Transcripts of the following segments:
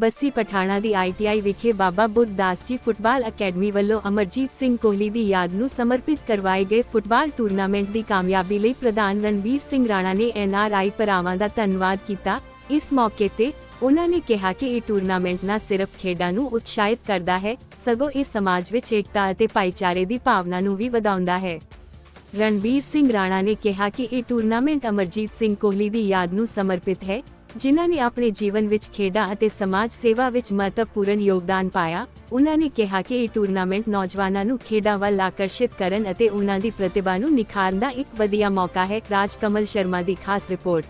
ਬੱਸੀ ਪਠਾਣਾ ਦੀ ITI ਵਿਖੇ ਬਾਬਾ ਬੁੱਧ Das ji football academy ਵੱਲੋਂ ਅਮਰਜੀਤ ਸਿੰਘ ਕੋਹਲੀ ਦੀ ਯਾਦ ਨੂੰ ਸਮਰਪਿਤ ਕਰਵਾਏ ਗਏ ਫੁੱਟਬਾਲ ਟੂਰਨਾਮੈਂਟ ਦੀ ਕਾਮਯਾਬੀ ਲਈ ਪ੍ਰਧਾਨ ਰਣਬੀਰ ਸਿੰਘ ਰਾਣਾ ਨੇ ਐਨਆਰਆਈ ਭਰਾਵਾਂ ਦਾ ਧੰਨਵਾਦ ਕੀਤਾ। ਇਸ ਮੌਕੇ ਤੇ ਉਹਨਾਂ ਨੇ ਕਿਹਾ ਕਿ ਇਹ ਟੂਰਨਾਮੈਂਟ ਨਾ ਸਿਰਫ ਖੇਡਾਂ ਨੂੰ ਉਤਸ਼ਾਹਿਤ ਕਰਦਾ ਹੈ, ਸਗੋਂ ਇਹ ਸਮਾਜ ਵਿੱਚ ਏਕਤਾ ਅਤੇ ਭਾਈਚਾਰੇ ਦੀ ਭਾਵਨਾ ਨੂੰ ਵੀ ਵਧਾਉਂਦਾ ਹੈ। ਰਣਬੀਰ ਸਿੰਘ ਰਾਣਾ ਨੇ ਕਿਹਾ ਕਿ ਇਹ ਟੂਰਨਾਮੈਂਟ ਅਮਰਜੀਤ ਸਿੰਘ ਕੋਹਲੀ ਦੀ ਯਾਦ ਨੂੰ ਸਮਰਪਿਤ ਹੈ ਜਿਨ੍ਹਾਂ ਨੇ ਆਪਣੇ ਜੀਵਨ ਵਿੱਚ ਖੇਡਾਂ ਅਤੇ ਸਮਾਜ ਸੇਵਾ ਵਿੱਚ ਮਹੱਤਵਪੂਰਨ ਯੋਗਦਾਨ ਪਾਇਆ, ਉਹਨਾਂ ਨੇ ਕਿਹਾ ਕਿ ਇਹ ਟੂਰਨਾਮੈਂਟ ਨੌਜਵਾਨਾਂ ਨੂੰ ਖੇਡਾਂ ਵੱਲ ਆਕਰਸ਼ਿਤ ਕਰਨ ਅਤੇ ਉਹਨਾਂ ਦੀ ਪ੍ਰਤਿਭਾ ਨੂੰ ਨਿਖਾਰਨ ਦਾ ਇੱਕ ਵਧੀਆ ਮੌਕਾ ਹੈ, ਰਾਜ ਕਮਲ ਸ਼ਰਮਾ ਦੀ ਖਾਸ ਰਿਪੋਰਟ।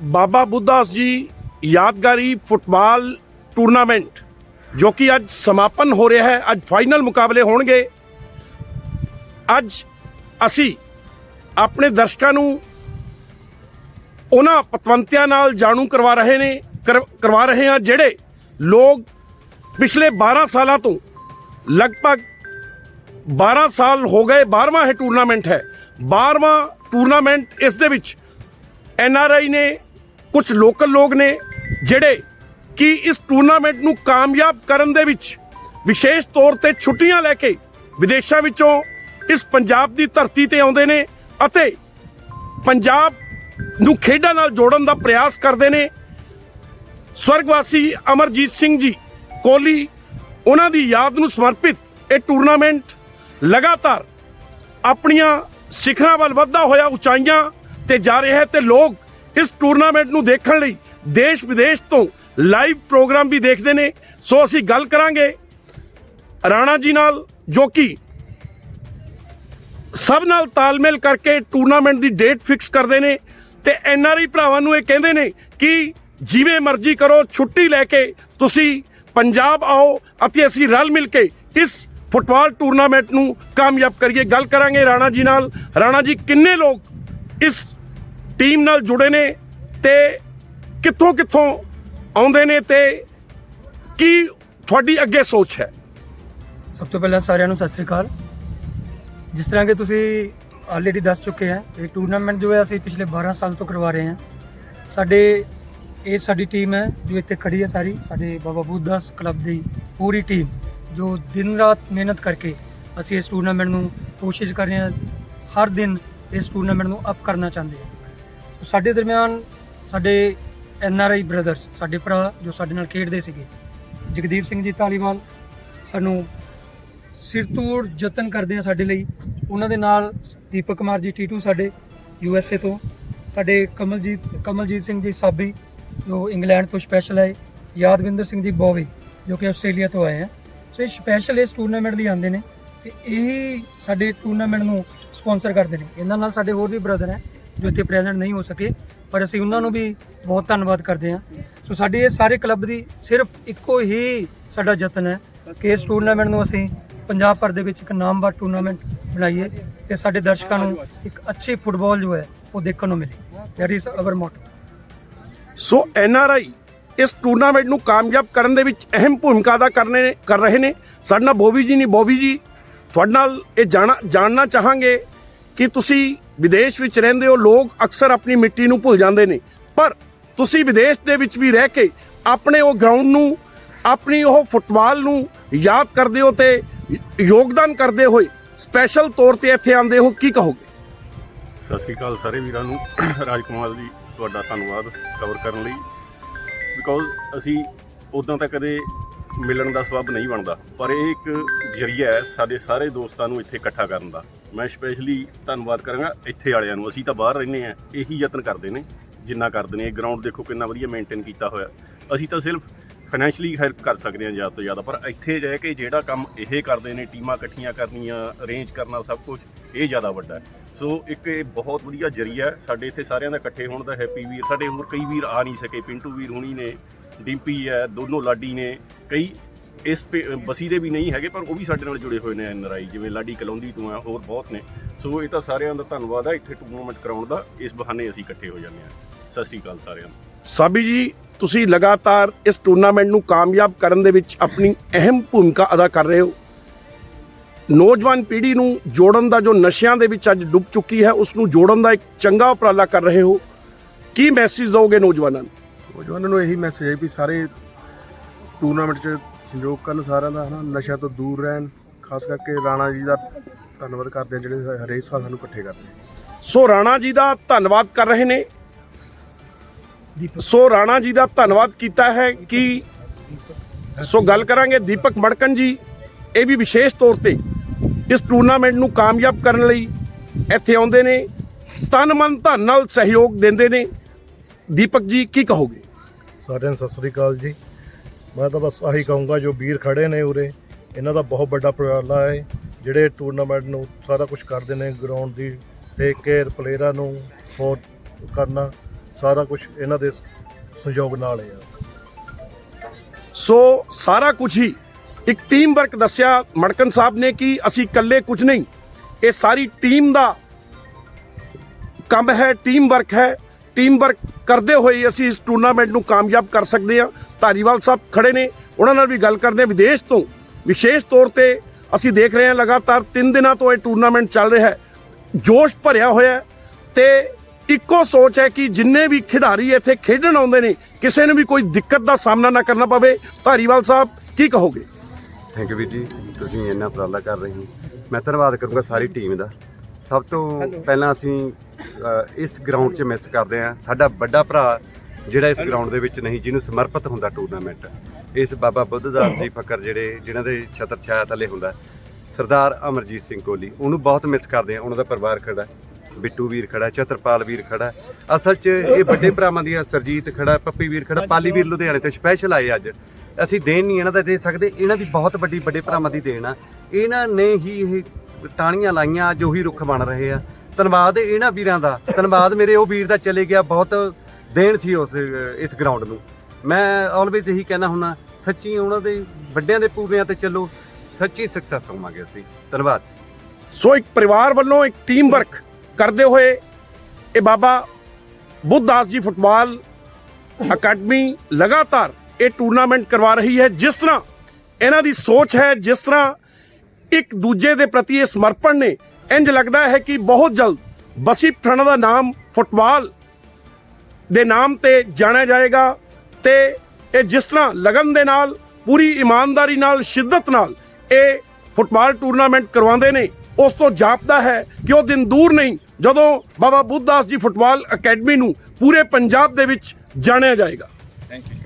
ਬਾਬਾ ਬੁੱਧਾਸ ਜੀ ਯਾਦਗਾਰੀ ਫੁੱਟਬਾਲ ਟੂਰਨਾਮੈਂਟ, ਜੋ ਕਿ ਅੱਜ ਸਮਾਪਨ ਹੋ ਰਿਹਾ ਹੈ, ਅੱਜ ਫਾਈਨਲ ਮੁਕਾਬਲੇ ਹੋਣਗੇ। ਅੱਜ ਅਸੀਂ ਆਪਣੇ ਦਰਸ਼ਕਾਂ ਨੂੰ ਉਹਨਾਂ ਪਤਵੰਤਿਆਂ ਨਾਲ ਜਾਣੂ ਕਰਵਾ ਰਹੇ ਨੇ, ਕਰ- ਕਰਵਾ ਰਹੇ ਹਾਂ ਜਿਹੜੇ ਲੋਕ ਪਿਛਲੇ 12 ਸਾਲਾਂ ਤੋਂ ਲਗਭਗ 12 ਸਾਲ ਹੋ ਗਏ 12ਵਾਂ ਇਹ ਟੂਰਨਾਮੈਂਟ ਹੈ। 12ਵਾਂ ਟੂਰਨਾਮੈਂਟ ਇਸ ਦੇ ਵਿੱਚ ਐਨ ਆਰ ਆਈ ਨੇ ਕੁਝ ਲੋਕਲ ਲੋਕ ਨੇ ਜਿਹੜੇ ਕਿ ਇਸ ਟੂਰਨਾਮੈਂਟ ਨੂੰ ਕਾਮਯਾਬ ਕਰਨ ਦੇ ਵਿੱਚ ਵਿਸ਼ੇਸ਼ ਤੌਰ ਤੇ ਛੁੱਟੀਆਂ ਲੈ ਕੇ ਵਿਦੇਸ਼ਾਂ ਵਿੱਚੋਂ ਇਸ ਪੰਜਾਬ ਦੀ ਧਰਤੀ ਤੇ ਆਉਂਦੇ ਨੇ ਅਤੇ ਪੰਜਾਬ ਨੂੰ ਖੇਡਾਂ ਨਾਲ ਜੋੜਨ ਦਾ ਪ੍ਰਯਾਸ ਕਰਦੇ ਨੇ। ਸਵਰਗਵਾਸੀ ਅਮਰਜੀਤ ਸਿੰਘ ਜੀ, ਕੋਹਲੀ, ਉਹਨਾਂ ਦੀ ਯਾਦ ਨੂੰ ਸਮਰਪਿਤ ਇਹ ਟੂਰਨਾਮੈਂਟ ਲਗਾਤਾਰ ਆਪਣੀਆਂ ਸਿਖਰਾਂ ਵੱਲ ਵੱਧਦਾ ਹੋਇਆ ਉਚਾਈਆਂ ਤੇ ਜਾ ਰਿਹਾ ਹੈ ਤੇ ਲੋਕ ਇਸ ਟੂਰਨਾਮੈਂਟ ਨੂੰ ਦੇਖਣ ਲਈ ਦੇਸ਼ ਵਿਦੇਸ਼ ਤੋਂ ਲਾਈਵ ਪ੍ਰੋਗਰਾਮ ਵੀ ਦੇਖਦੇ ਨੇ। ਸੋ ਅਸੀਂ ਗੱਲ ਕਰਾਂਗੇ ਰਾਣਾ ਜੀ ਨਾਲ, ਜੋ ਕਿ ਸਭ ਨਾਲ ਤਾਲਮੇਲ ਕਰਕੇ ਟੂਰਨਾਮੈਂਟ ਦੀ ਡੇਟ ਫਿਕਸ ਕਰਦੇ ਨੇ। ਤੇ ਐਨਆਰਆਈ ਭਰਾਵਾਂ ਨੂੰ ਇਹ ਕਹਿੰਦੇ ਨੇ ਕਿ ਜਿਵੇਂ ਮਰਜ਼ੀ ਕਰੋ, ਛੁੱਟੀ ਲੈ ਕੇ ਤੁਸੀਂ ਪੰਜਾਬ ਆਓ ਅਤੇ ਅਸੀਂ ਰਲ ਮਿਲ ਕੇ ਇਸ ਫੁੱਟਬਾਲ ਟੂਰਨਾਮੈਂਟ ਨੂੰ ਕਾਮਯਾਬ ਕਰੀਏ। ਗੱਲ ਕਰਾਂਗੇ ਰਾਣਾ ਜੀ ਨਾਲ। ਰਾਣਾ ਜੀ, ਕਿੰਨੇ ਲੋਕ ਇਸ ਟੀਮ ਨਾਲ ਜੁੜੇ ਨੇ ਤੇ ਕਿੱਥੋਂ ਕਿੱਥੋਂ ਆਉਂਦੇ ਨੇ ਤੇ ਕੀ ਤੁਹਾਡੀ ਅੱਗੇ ਸੋਚ ਹੈ? ਸਭ ਤੋਂ ਪਹਿਲਾਂ ਸਾਰਿਆਂ ਨੂੰ ਸਤਿ ਸ੍ਰੀ ਅਕਾਲ। ਜਿਸ ਤਰ੍ਹਾਂ ਕਿ ਤੁਸੀਂ ਆਲਰੇਡੀ ਦੱਸ ਚੁੱਕੇ ਆ। ਇਹ ਟੂਰਨਾਮੈਂਟ ਜੋ ਹੈ, ਅਸੀਂ ਪਿਛਲੇ 12 ਸਾਲ ਤੋਂ ਕਰਵਾ ਰਹੇ ਹਾਂ। ਸਾਡੇ, ਇਹ ਸਾਡੀ ਟੀਮ ਹੈ, ਜੋ ਇੱਥੇ ਖੜੀ ਹੈ ਸਾਰੀ। ਸਾਡੇ ਬਾਬਾ ਬੁੱਧਦਾਸ ਕਲੱਬ ਦੀ ਪੂਰੀ ਟੀਮ ਜੋ ਦਿਨ ਰਾਤ ਮਿਹਨਤ ਕਰਕੇ ਅਸੀਂ ਇਸ ਟੂਰਨਾਮੈਂਟ ਨੂੰ ਕੋਸ਼ਿਸ਼ ਕਰ ਰਹੇ ਹਾਂ। ਹਰ ਦਿਨ ਇਸ ਟੂਰਨਾਮੈਂਟ ਨੂੰ ਅਪ ਕਰਨਾ ਚਾਹੁੰਦੇ ਹਾਂ। ਸਾਡੇ ਦਰਮਿਆਨ ਸਾਡੇ ਐਨ ਆਰ ਆਈ ਬ੍ਰਦਰਸ ਸਾਡੇ ਭਰਾ ਜੋ ਸਾਡੇ ਨਾਲ ਖੇਡਦੇ ਸੀਗੇ, ਜਗਦੀਪ ਸਿੰਘ ਜੀ ਧਾਲੀਵਾਲ ਸਾਨੂੰ ਸਿਰ ਤੋੜ ਯਤਨ ਕਰਦੇ ਆ ਸਾਡੇ ਲਈ। ਉਹਨਾਂ ਦੇ ਨਾਲ ਦੀਪਕ ਕੁਮਾਰ ਜੀ ਟੀਟੂ ਸਾਡੇ ਯੂ ਐਸ ਏ ਤੋਂ, ਸਾਡੇ ਕਮਲਜੀਤ ਕਮਲਜੀਤ ਸਿੰਘ ਜੀ ਸਾਬੀ, ਜੋ ਇੰਗਲੈਂਡ ਤੋਂ ਸਪੈਸ਼ਲ ਆਏ, ਯਾਦਵਿੰਦਰ ਸਿੰਘ ਜੀ ਬੋਵੇ, ਜੋ ਕਿ ਆਸਟ੍ਰੇਲੀਆ ਤੋਂ ਆਏ ਆ। ਸੋ ਇਹ ਸਪੈਸ਼ਲ ਇਸ ਟੂਰਨਾਮੈਂਟ ਲਈ ਆਉਂਦੇ ਨੇ ਤੇ ਇਹੀ ਸਾਡੇ ਟੂਰਨਾਮੈਂਟ ਨੂੰ ਸਪਾਂਸਰ ਕਰਦੇ ਨੇ। ਇਹਨਾਂ ਨਾਲ ਸਾਡੇ ਹੋਰ ਵੀ ਬ੍ਰਦਰ ਹੈ, ਜੋ ਇੱਥੇ ਪ੍ਰੈਜ਼ੈਂਟ ਨਹੀਂ ਹੋ ਸਕੇ, ਪਰ ਅਸੀਂ ਉਹਨਾਂ ਨੂੰ ਵੀ ਬਹੁਤ ਧੰਨਵਾਦ ਕਰਦੇ ਹਾਂ। ਸੋ ਸਾਡੀ ਇਹ ਸਾਰੇ ਕਲੱਬ ਦੀ ਸਿਰਫ ਇੱਕੋ ਹੀ ਸਾਡਾ ਯਤਨ ਹੈ ਕਿ ਇਸ ਟੂਰਨਾਮੈਂਟ ਨੂੰ ਅਸੀਂ ਪੰਜਾਬ ਭਰ ਦੇ ਵਿੱਚ ਇੱਕ ਨਾਮਵਰ ਟੂਰਨਾਮੈਂਟ ਬਣਾਈਏ ਤੇ ਸਾਡੇ ਦਰਸ਼ਕਾਂ ਨੂੰ ਇੱਕ ਅੱਛੀ ਫੁੱਟਬਾਲ ਜੋ ਹੈ ਉਹ ਦੇਖਣ ਨੂੰ ਮਿਲੇ। That is our motto so N R I ਇਸ ਟੂਰਨਾਮੈਂਟ ਨੂੰ ਕਾਮਯਾਬ ਕਰਨ ਦੇ ਵਿੱਚ ਅਹਿਮ ਭੂਮਿਕਾ ਅਦਾ ਕਰਨੇ ਕਰ ਰਹੇ ਨੇ। ਸਾਡੇ ਨਾਲ ਬੋਬੀ ਜੀ ਨੇ ਬੋਬੀ ਜੀ, ਤੁਹਾਡੇ ਨਾਲ ਇਹ ਜਾਣਾ ਜਾਣਨਾ ਚਾਹਾਂਗੇ ਕਿ ਤੁਸੀਂ ਵਿਦੇਸ਼ ਵਿੱਚ ਰਹਿੰਦੇ ਹੋ। ਲੋਕ ਅਕਸਰ ਆਪਣੀ ਮਿੱਟੀ ਨੂੰ ਭੁੱਲ ਜਾਂਦੇ ਨੇ। ਪਰ ਤੁਸੀਂ ਵਿਦੇਸ਼ ਦੇ ਵਿੱਚ ਵੀ ਰਹਿ ਕੇ ਆਪਣੇ ਉਹ ਗਰਾਊਂਡ ਨੂੰ, ਆਪਣੀ ਉਹ ਫੁੱਟਬਾਲ ਨੂੰ ਯਾਦ ਕਰਦੇ ਹੋ ਤੇ ਯੋਗਦਾਨ ਕਰਦੇ ਹੋਏ ਸਪੈਸ਼ਲ ਤੌਰ ਤੇ ਇੱਥੇ ਆਉਂਦੇ ਹੋ, ਕੀ ਕਹੋਗੇ? ਸਤਿ ਸ਼੍ਰੀ ਅਕਾਲ ਸਾਰੇ ਵੀਰਾਂ ਨੂੰ। ਰਾਜਕੁਮਾਰ ਜੀ, ਤੁਹਾਡਾ ਧੰਨਵਾਦ ਕਵਰ ਕਰਨ ਲਈ। ਬਿਕੋਜ਼ ਅਸੀਂ ਉਦਾਂ ਤਾਂ ਕਦੇ ਮਿਲਣ ਦਾ ਸਬਬ ਨਹੀਂ ਬਣਦਾ, ਪਰ ਇਹ ਇੱਕ ਜਰੀਆ ਹੈ ਸਾਡੇ ਸਾਰੇ ਦੋਸਤਾਂ ਨੂੰ ਇੱਥੇ ਇਕੱਠਾ ਕਰਨ ਦਾ। ਮੈਂ ਸਪੈਸ਼ਲੀ ਧੰਨਵਾਦ ਕਰਾਂਗਾ ਇੱਥੇ ਵਾਲਿਆਂ ਨੂੰ। ਅਸੀਂ ਤਾਂ ਬਾਹਰ ਰਹਿੰਦੇ ਆ ਇਹੀ ਯਤਨ ਕਰਦੇ ਨੇ, ਜਿੰਨਾ ਕਰਦੇ ਨੇ। ਇਹ ਗਰਾਊਂਡ ਦੇਖੋ ਕਿੰਨਾ ਵਧੀਆ ਮੇਨਟੇਨ ਕੀਤਾ ਹੋਇਆ। ਅਸੀਂ ਤਾਂ ਸਿਰਫ ਫਾਈਨੈਂਸ਼ਲੀ ਹੈਲਪ ਕਰ ਸਕਦੇ ਹਾਂ ਜ਼ਿਆਦਾ ਤੋਂ ਜ਼ਿਆਦਾ। ਪਰ ਇੱਥੇ ਜਾ ਕੇ ਜਿਹੜਾ ਕੰਮ ਇਹ ਕਰਦੇ ਨੇ, ਟੀਮਾਂ ਇਕੱਠੀਆਂ ਕਰਨੀਆਂ ਅਰੇਂਜ ਕਰਨਾ, ਸਭ ਕੁਝ ਇਹ ਜ਼ਿਆਦਾ ਵੱਡਾ ਹੈ। ਸੋ ਇੱਕ ਇਹ ਬਹੁਤ ਵਧੀਆ ਜਰੀਆ ਸਾਡੇ ਇੱਥੇ ਸਾਰਿਆਂ ਦਾ ਇਕੱਠੇ ਹੋਣ ਦਾ ਹੈਪੀ ਵੀਰ, ਸਾਡੇ ਹੋਰ ਕਈ ਵੀਰ ਆ ਨਹੀਂ ਸਕੇ। ਪਿੰਟੂ ਵੀਰ ਹੁਣੀ ਨੇ, ਡਿੰਪੀ ਹੈ, ਦੋਨੋਂ ਲਾਡੀ ਨੇ, ਕਈ ਇਸ ਪੇ- ਬਸੀ ਦੇ ਵੀ ਨਹੀਂ ਹੈਗੇ, ਪਰ ਉਹ ਵੀ ਸਾਡੇ ਨਾਲ ਜੁੜੇ ਹੋਏ ਨੇ ਐਨਆਰਆਈ ਜਿਵੇਂ ਲਾਡੀ ਕਲੌਂਦੀ ਤੋਂ ਆ ਹੋਰ ਬਹੁਤ ਨੇ। ਸੋ ਇਹ ਤਾਂ ਸਾਰਿਆਂ ਦਾ ਧੰਨਵਾਦ ਹੈ ਇੱਥੇ ਟੂਰਨਾਮੈਂਟ ਕਰਾਉਣ ਦਾ। ਇਸ ਬਹਾਨੇ ਅਸੀਂ ਇਕੱਠੇ ਹੋ ਜਾਂਦੇ ਹਾਂ। ਸਤਿ ਸ਼੍ਰੀ ਅਕਾਲ ਸਾਰਿਆਂ ਨੂੰ। ਸਾਬੀ ਜੀ ਤੁਸੀਂ ਲਗਾਤਾਰ ਇਸ ਟੂਰਨਾਮੈਂਟ ਨੂੰ ਕਾਮਯਾਬ ਕਰਨ ਦੇ ਵਿੱਚ ਆਪਣੀ ਅਹਿਮ ਭੂਮਿਕਾ ਅਦਾ ਕਰ ਰਹੇ ਹੋ। ਨੌਜਵਾਨ ਪੀੜ੍ਹੀ ਨੂੰ ਜੋੜਨ ਦਾ ਜੋ ਨਸ਼ਿਆਂ ਦੇ ਵਿੱਚ ਅੱਜ ਡੁੱਬ ਚੁੱਕੀ ਹੈ ਉਸ ਨੂੰ ਜੋੜਨ ਦਾ ਇੱਕ ਚੰਗਾ ਉਪਰਾਲਾ ਕਰ ਰਹੇ ਹੋ। ਕੀ ਮੈਸੇਜ ਦਿਓਗੇ ਨੌਜਵਾਨਾਂ ਨੂੰ? ਨੌਜਵਾਨਾਂ ਨੂੰ ਇਹੀ ਮੈਸੇਜ ਹੈ ਵੀ ਸਾਰੇ ਟੂਰਨਾਮੈਂਟ 'ਚ ਸਹਿਯੋਗ ਕਰਨ ਸਾਰਿਆਂ ਦਾ ਹਨਾ। ਨਸ਼ਾ ਤੋਂ ਦੂਰ ਰਹਿਣ ਖਾਸ ਕਰਕੇ ਰਾਣਾ ਜੀ ਦਾ ਧੰਨਵਾਦ ਕਰਦੇ ਹਾਂ ਜਿਹੜੇ ਹਰੇਕ ਸਾਲ ਸਾਨੂੰ ਇਕੱਠੇ ਕਰਦੇ ਨੇ। ਸੋ ਰਾਣਾ ਜੀ ਦਾ ਧੰਨਵਾਦ ਕਰ ਰਹੇ ਨੇ। ਸੋ ਰਾਣਾ ਜੀ ਦਾ ਧੰਨਵਾਦ ਕੀਤਾ ਹੈ ਕਿ ਸੋ ਗੱਲ ਕਰਾਂਗੇ ਦੀਪਕ ਮੜਕਨ ਜੀ, ਇਹ ਵੀ ਵਿਸ਼ੇਸ਼ ਤੌਰ ਤੇ ਇਸ ਟੂਰਨਾਮੈਂਟ ਨੂੰ ਕਾਮਯਾਬ ਕਰਨ ਲਈ ਇੱਥੇ ਆਉਂਦੇ ਨੇ, ਤਨ ਮਨ ਧਨ ਨਾਲ ਸਹਿਯੋਗ ਦਿੰਦੇ ਨੇ। ਦੀਪਕ ਜੀ, ਕੀ ਕਹੋਗੇ? ਸਾਰਿਆਂ ਨੂੰ ਸਤਿ ਸ੍ਰੀ ਅਕਾਲ ਜੀ। ਮੈਂ ਤਾਂ ਬਸ ਆਹੀ ਕਹੂੰਗਾ, ਜੋ ਵੀਰ ਖੜੇ ਨੇ ਉਰੇ, ਇਹਨਾਂ ਦਾ ਬਹੁਤ ਵੱਡਾ ਉਪਰਾਲਾ ਹੈ। ਜਿਹੜੇ ਟੂਰਨਾਮੈਂਟ ਨੂੰ ਸਾਰਾ ਕੁਝ ਕਰਦੇ ਨੇ ਗਰਾਊਂਡ ਦੀ ਟੇਕ ਕੇਅਰ ਪਲੇਅਰਾਂ ਨੂੰ ਸਪੋਰਟ ਕਰਨਾ। ਸਾਰਾ ਕੁਝ ਇਹਨਾਂ ਦੇ ਸਹਿਯੋਗ ਨਾਲ ਹੈ ਸੋ ਸਾਰਾ ਕੁਝ ਹੀ ਇੱਕ ਟੀਮ ਵਰਕ ਦੱਸਿਆ ਮੜਕਨ ਸਾਹਿਬ ਨੇ ਕਿ ਅਸੀਂ ਇਕੱਲੇ ਕੁਝ ਨਹੀਂ, ਇਹ ਸਾਰੀ ਟੀਮ ਦਾ ਕੰਮ ਹੈ ਟੀਮ ਵਰਕ ਹੈ। ਟੀਮ ਵਰਕ ਕਰਦੇ ਹੋਏ ਅਸੀਂ ਇਸ ਟੂਰਨਾਮੈਂਟ ਨੂੰ ਕਾਮਯਾਬ ਕਰ ਸਕਦੇ ਹਾਂ। ਧਾਰੀਵਾਲ ਸਾਹਿਬ ਖੜੇ ਨੇ, ਉਹਨਾਂ ਨਾਲ ਵੀ ਗੱਲ ਕਰਦੇ ਹਾਂ। ਵਿਦੇਸ਼ ਤੋਂ ਵਿਸ਼ੇਸ਼ ਤੌਰ ਤੇ ਅਸੀਂ ਦੇਖ ਰਹੇ ਹਾਂ ਲਗਾਤਾਰ 3 ਦਿਨਾਂ ਤੋਂ ਇਹ ਟੂਰਨਾਮੈਂਟ ਚੱਲ ਰਿਹਾ ਹੈ। ਜੋਸ਼ ਭਰਿਆ ਹੋਇਆ ਹੈ ਤੇ ਇੱਕੋ ਸੋਚ ਹੈ ਕਿ ਜਿੰਨੇ ਵੀ ਖਿਡਾਰੀ ਇੱਥੇ ਖੇਡਣ ਆਉਂਦੇ ਨੇ ਕਿਸੇ ਨੂੰ ਵੀ ਕੋਈ ਦਿੱਕਤ ਦਾ ਸਾਹਮਣਾ ਨਾ ਕਰਨਾ ਪਵੇ। ਧਾਰੀਵਾਲ ਸਾਹਿਬ ਕੀ ਕਹੋਗੇ? ਥੈਂਕ ਯੂ ਵੀਰ ਜੀ ਤੁਸੀਂ ਇੰਨਾ ਉਪਰਾਲਾ ਕਰ ਰਹੇ ਹੋ। ਮੈਂ ਧੰਨਵਾਦ ਕਰੂੰਗਾ ਸਾਰੀ ਟੀਮ ਦਾ। ਸਭ ਤੋਂ ਪਹਿਲਾਂ ਅਸੀਂ ਇਸ ਗਰਾਊਂਡ 'ਚ ਮਿਸ ਕਰਦੇ ਹਾਂ। ਸਾਡਾ ਵੱਡਾ ਭਰਾ ਜਿਹੜਾ ਇਸ ਗਰਾਊਂਡ ਦੇ ਵਿੱਚ ਨਹੀਂ ਜਿਹਨੂੰ ਸਮਰਪਿਤ ਹੁੰਦਾ ਟੂਰਨਾਮੈਂਟ ਇਸ ਬਾਬਾ ਬੁੱਧ ਦਾਸ ਜੀ ਫਕਰ ਜਿਹੜੇ ਜਿਨ੍ਹਾਂ ਦੇ ਛਤਰ ਛਾਇਆ ਥੱਲੇ ਹੁੰਦਾ। ਸਰਦਾਰ ਅਮਰਜੀਤ ਸਿੰਘ ਕੋਹਲੀ ਉਹਨੂੰ ਬਹੁਤ ਮਿਸ ਕਰਦੇ ਆ ਉਹਨਾਂ ਦਾ ਪਰਿਵਾਰ ਖੜਾ ਬਿੱਟੂ ਵੀਰ ਖੜਾ ਚਤਰਪਾਲ ਵੀਰ ਖੜਾ। ਅਸਲ 'ਚ ਇਹ ਵੱਡੇ ਭਰਾਵਾਂ ਦੀ ਆ, ਸਰਜੀਤ ਖੜਾ ਪੱਪੀ ਵੀਰ ਖੜਾ ਪਾਲੀ ਵੀਰ ਲੁਧਿਆਣੇ ਤੋਂ ਸਪੈਸ਼ਲ ਆਏ ਅੱਜ। ਅਸੀਂ ਦੇਣ ਨਹੀਂ ਇਹਨਾਂ ਦਾ ਦੇ ਸਕਦੇ ਇਹਨਾਂ ਦੀ ਬਹੁਤ ਵੱਡੀ ਵੱਡੇ ਭਰਾਵਾਂ ਦੀ ਦੇਣ ਆ। ਇਹਨਾਂ ਨੇ ਹੀ ਇਹ ਟਾਣੀਆਂ ਲਾਈਆਂ ਜੋ ਹੀ ਰੁੱਖ ਬਣ ਰਹੇ ਆ। ਧੰਨਵਾਦ ਇਹਨਾਂ ਵੀਰਾਂ ਦਾ ਧੰਨਵਾਦ ਮੇਰੇ ਉਹ ਵੀਰ ਦਾ ਚਲੇ ਗਿਆ ਬਹੁਤ ਦੇਣ ਸੀ ਉਸ ਇਸ ਗਰਾਊਂਡ ਨੂੰ। ਮੈਂ ਆਲਵੇਜ਼ ਇਹੀ ਕਹਿਣਾ ਹੁੰਨਾ ਸੱਚੀ ਉਹਨਾਂ ਦੇ ਵੱਡਿਆਂ ਦੇ ਪੂਰਿਆਂ ਤੇ ਚੱਲੋ ਸੱਚੀ ਸਕਸੈਸ ਹੋਵਾਂਗੇ ਅਸੀਂ। ਧੰਨਵਾਦ। ਸੋ ਇੱਕ ਪਰਿਵਾਰ ਵੱਲੋਂ ਇੱਕ ਟੀਮ ਵਰਕ ਕਰਦੇ ਹੋਏ ਇਹ ਬਾਬਾ ਬੁੱਧਦਾਸ ਜੀ ਫੁੱਟਬਾਲ ਅਕੈਡਮੀ ਲਗਾਤਾਰ ਇਹ ਟੂਰਨਾਮੈਂਟ ਕਰਵਾ ਰਹੀ ਹੈ, ਜਿਸ ਤਰ੍ਹਾਂ ਇਹਨਾਂ ਦੀ ਸੋਚ ਹੈ, ਜਿਸ ਤਰ੍ਹਾਂ ਇੱਕ ਦੂਜੇ ਦੇ ਪ੍ਰਤੀ ਇਹ ਸਮਰਪਣ ਨੇ ਇੰਜ ਲੱਗਦਾ ਹੈ ਕਿ ਬਹੁਤ ਜਲਦ ਬਸੀ ਪਠਾਣਾ ਦਾ ਨਾਮ ਫੁੱਟਬਾਲ ਦੇ ਨਾਮ ਤੇ ਜਾਣਿਆ ਜਾਏਗਾ ਤੇ ਇਹ ਜਿਸ ਤਰ੍ਹਾਂ ਲਗਨ ਦੇ ਨਾਲ, ਪੂਰੀ ਇਮਾਨਦਾਰੀ ਨਾਲ, ਸ਼ਿੱਦਤ ਨਾਲ ਇਹ ਫੁੱਟਬਾਲ ਟੂਰਨਾਮੈਂਟ ਕਰਵਾਉਂਦੇ ਨੇ, ਉਸ ਤੋਂ ਜਾਪਦਾ ਹੈ ਕਿ ਉਹ ਦਿਨ ਦੂਰ ਨਹੀਂ ਜਦੋਂ ਬਾਬਾ ਬੁੱਧਦਾਸ ਜੀ ਫੁੱਟਬਾਲ ਅਕੈਡਮੀ ਨੂੰ ਪੂਰੇ ਪੰਜਾਬ ਦੇ ਵਿੱਚ ਜਾਣਿਆ ਜਾਏਗਾ। Thank you